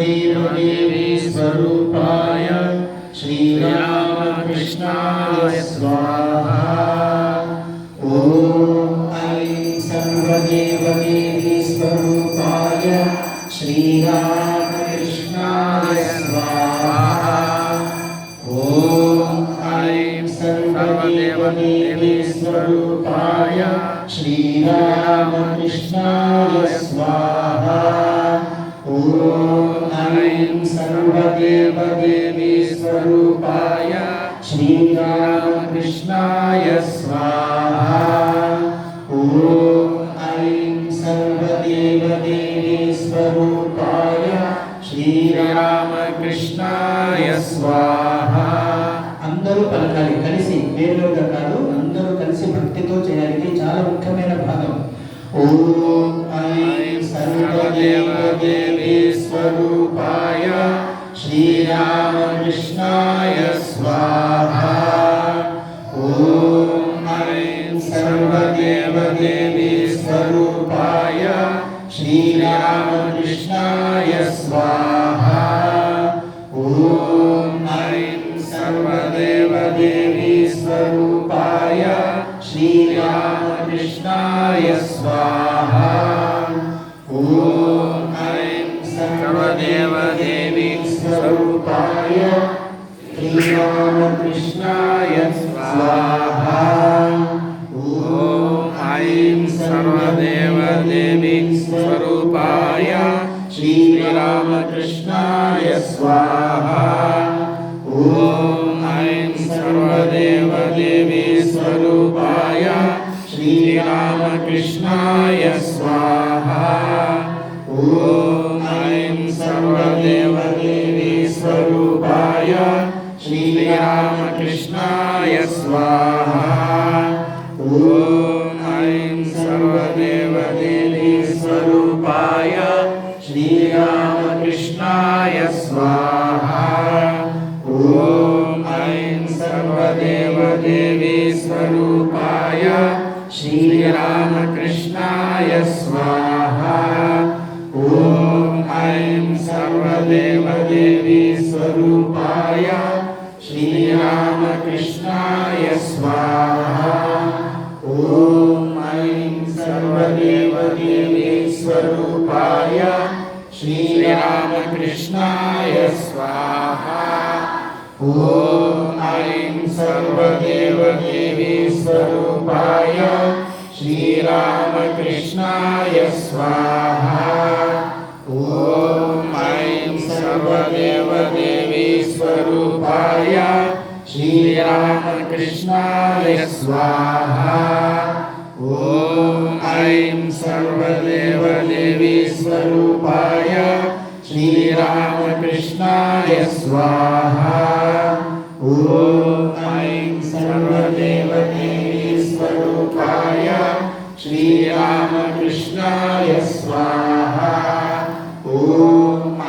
सर्वदेवदेवी स्वरूपाय श्रीरामकृष्णाय स्वाहा। ॐ ऐं सर्वदेवदेवी स्वरूपाय श्रीरामकृष्णाय स्वाहा। ॐ ऐं सर्वदेवदेवी स्वरूपाय श्रीरामकृष्णाय स्वाहा। ॐ ऐं सर्वदेवदेवी स्वरूपाय श्रीरामकृष्णाय स्वाहा ॐ ऐं सर्वदेवदेवी स्वरूपाय శ్రీరామకృష్ణాయ స్వాహ అందరూ పలకాలి కలిసి వేరుగా కాదు అందరూ కలిసి భక్తితో చేయాలి ఇది చాలా ముఖ్యమైన భాగం ఓం ఐం సర్వదేవదేవి विष्णाय स्वाहा। ॐ हरें सर्वदेवदेवी स्वरूपाय श्रीरामकृष्णाय स्वाहा। ॐ हरें सर्वदेवदेवी स्वरूपाय श्रीरामकृष्णाय स्वाहा। ॐ हरें सर्वदेव स्वरूपाय श्रीरामकृष्णाय स्वाहा ॐ ऐं सर्वदेवदेवी स्वरूपाय श्रीरामकृष्णाय स्वाहा ॐ ऐं सर्वदेवदेवी स्वरूपाय श्रीरामकृष्णाय स्वाहा ॐ स्वाहा। ॐ श्रीरामकृष्णाय स्वाहा। ॐ ऐं सर्वदेवदेवी स्वरूपाय श्रीरामकृष्णाय स्वाहा। ॐ ऐं सर्वदेवदेवी स्वरूपाय श्रीरामकृष्णाय स्वाहा। ॐ ऐं सर्वदेवदेवी स्वरूपाय श्रीरामकृष्णाय स्वाहा। ॐ ऐं सर्वदेवदेवी स्वरूपाय श्रीरामकृष्णाय स्वाहा। ॐ ऐं सर्वदेवदेवी स्वरूपाय श्रीरामकृष्णाय स्वाहा। ॐ ऐं सर्वदेवदेवी श्रीरामकृष्णाय स्वाहा। ॐ ऐं सर्वदेवदेवी स्वरूपाय श्रीरामकृष्णाय स्वाहा। ॐ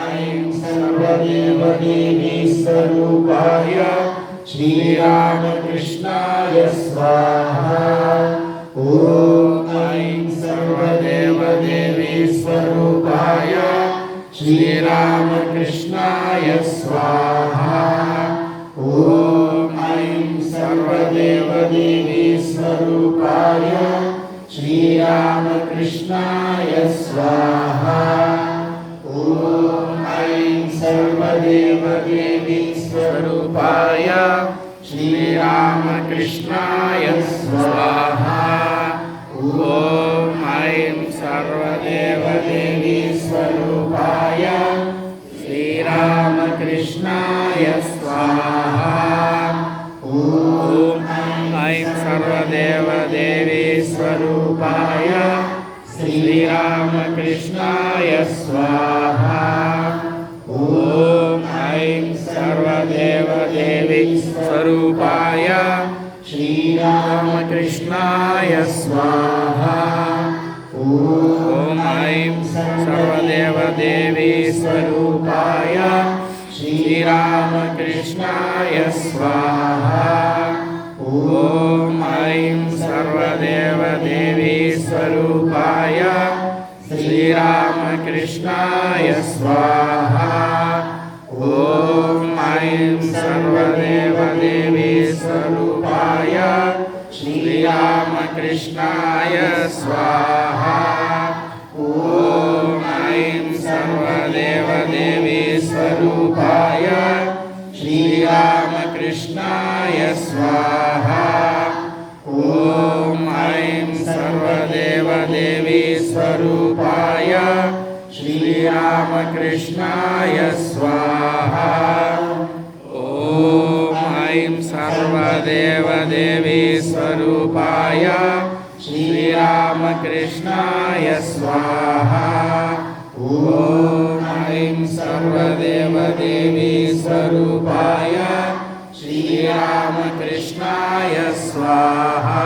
ऐं सर्वदेवदेवी स्वरूपाय श्रीरामकृष्णाय स्वाहा। ॐ ऐं सर्वदेवदेवी स्वरूपाय श्रीरामकृष्णाय स्वाहा। ॐ ऐं सर्वदेवदेवी स्वरूपाय श्रीरामकृष्णाय स्वाहा। ॐ ऐं सर्वदेवदेवी स्वरूपाय श्रीरामकृष्णाय स्वाहा ॐ ऐं सर्वदेवदेवी स्वरूपाय श्रीरामकृष्णाय स्वाहा ॐ ऐं सर्वदेवदेवी स्वरूपाय श्रीरामकृष्णाय स्वाहा ॐ ऐं सर्वदेवदेवी स्वरूपाय श्रीरामकृष्णाय स्वाहा। ॐ ऐं सर्वदेवदेवी स्वरूपाय श्रीरामकृष्णाय स्वाहा। ॐ ऐं सर्वदेवदेवी स्वरूपाय श्रीरामकृष्णाय स्वाहा। श्रीरामकृष्णाय स्वाहा। ॐ ऐं सर्वदेवदेवी स्वरूपाय श्रीरामकृष्णाय स्वाहा। ॐ ऐं सर्वदेवदेवी स्वरूपाय श्रीरामकृष्णाय स्वाहा। ॐ ऐं सर्वदेवदेवी स्वरूपाय श्रीरामकृष्णाय स्वाहा ॐ ऐं सर्वदेवदेवी स्वरूपाय श्रीरामकृष्णाय स्वाहा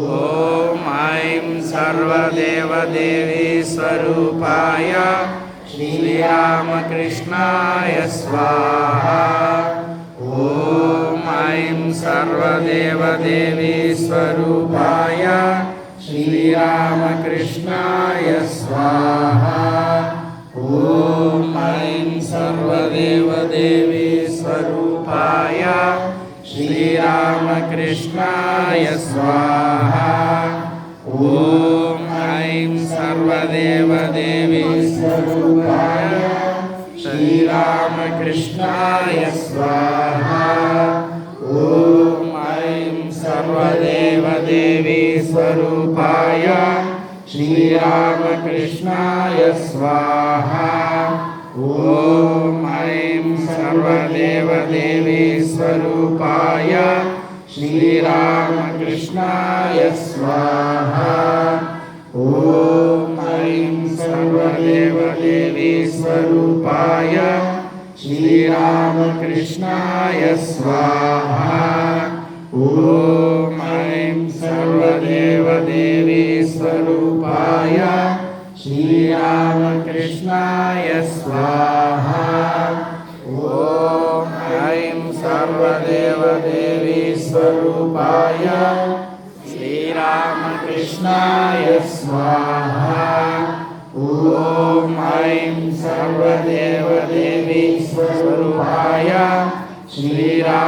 ॐ ऐं सर्वदेवदेवी स्वरूपाय श्रीरामकृष्णाय स्वाहा ॐ ऐं सर्वदेवदेवी स्वरूपाय श्रीरामकृष्णाय स्वाहा। ॐ ऐं सर्वदेवदेवी स्वरूपाय श्रीरामकृष्णाय स्वाहा। ॐ ऐं सर्वदेवदेवी स्वरूपाय श्रीरामकृष्णाय स्वाहा। ॐ ऐं सर्वदेवदेवी स्वरूपाय श्रीरामकृष्णाय स्वाहा। ॐ ऐं सर्वदेवदेवी स्वरूपाय श्रीरामकृष्णाय स्वाहा। ॐ ऐं सर्वदेवदेवी स्वरूपाय श्रीरामकृष्णाय स्वाहा। ॐ ऐं सर्वदेवदेवी स्वरूपाय श्रीरामकृष्णाय स्वाहा। ॐ ऐं सर्वदेवदेवी स्वरूपाय श्रीरामकृष्णाय स्वाहा ॐ ऐं सर्वदेवदेवी स्वरूपाय श्रीरामकृष्णाय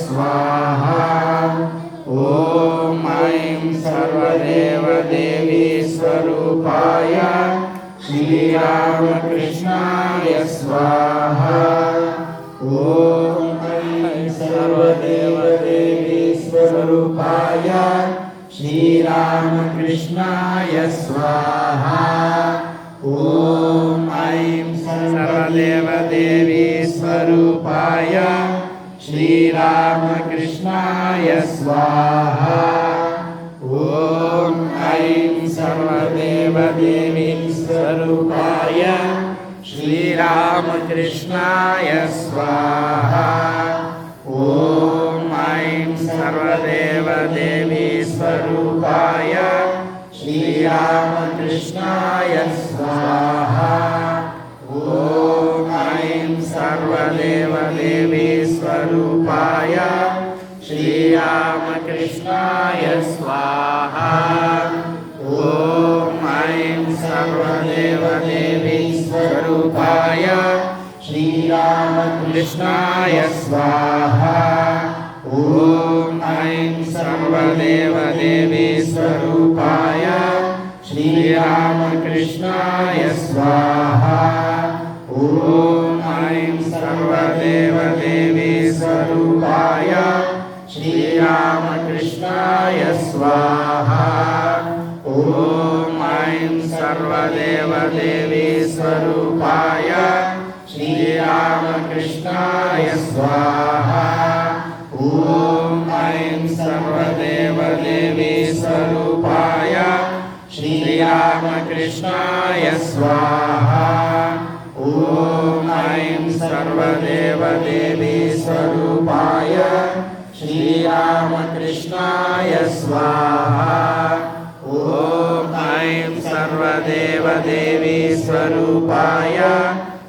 स्वाहा। ॐ ऐं सर्वदेवदेवी स्वरूपाय श्रीरामकृष्णाय स्वाहा। ॐ ऐं सर्वदेवदेवी श्रीरामकृष्णाय स्वाहा। ॐ ऐं सर्वदेवदेवी स्वरूपाय श्रीरामकृष्णाय स्वाहा। ॐ ऐं सर्वदेवदेवी स्वरूपाय श्रीरामकृष्णाय स्वाहा। ॐ सर्वदेवदेवीस्वरूपाय श्रीरामकृष्णाय स्वाहा। ॐ ऐं सर्वदेवदेवीस्वरूपाय श्रीरामकृष्णाय स्वाहा। ॐ ऐं सर्वदेवदेवीस्वरूपाय श्रीरामकृष्णाय स्वाहा। ॐ ऐं सर्वदेवदेवी स्वरूपाय श्रीरामकृष्णाय स्वाहा। ॐ ऐं सर्वदेवदेवी स्वरूपाय श्रीरामकृष्णाय स्वाहा। ॐ ऐं सर्वदेवदेवी स्वरूपाय श्रीरामकृष्णाय स्वाहा सर्वदेवदेवी स्वरूपाय श्रीरामकृष्णाय स्वाहा। ॐ ऐं सर्वदेवदेवी स्वरूपाय श्रीरामकृष्णाय स्वाहा। ॐ ऐं सर्वदेवदेवी स्वरूपाय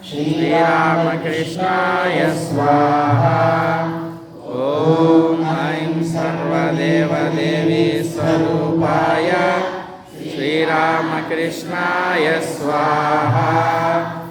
श्रीरामकृष्णाय स्वाहा। ॐ सर्वदेवदेवी स्वरूपाय श्रीरामकृष्णाय स्वाहा